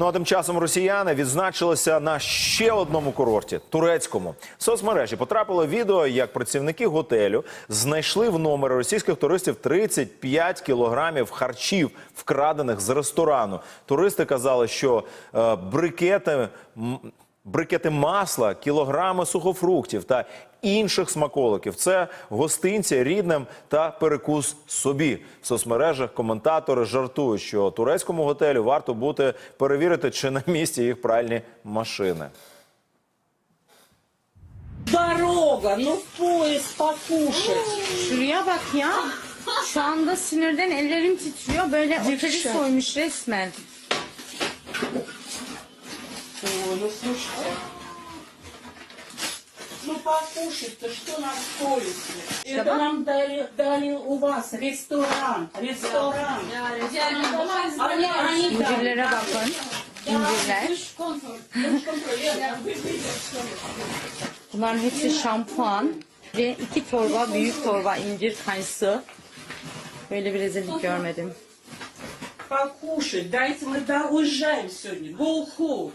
Ну а тим часом росіяни відзначилися на ще одному курорті турецькому. В соцмережі потрапило відео, як працівники готелю знайшли в номер російських туристів 35 кілограмів харчів, вкрадених з ресторану. Туристи казали, що е, брикети. Брикети масла, кілограми сухофруктів та інших смаколиків. Це гостинці рідним та перекус собі. В соцмережах коментатори жартують, що турецькому готелю варто бути перевірити, чи на місці їх пральні машини. Дорога, ну в поезд покушать. Şuraya bak ya. Şu anda sinirden ellerim titriyor. Böyle oteli soymuş resmen. Ой, ну слушайте. Ну покушать-то что на поезде? Это Что? нам дали, дали у вас ресторан, ресторан. Они, они там. İncirlere bakın. İncirler. Bunların hepsi şampuan. Ve iki torba, büyük torba incir kayısı. Böyle bir rezillik görmedim. Покушать, дайте мы да, уезжаем сегодня. Go home.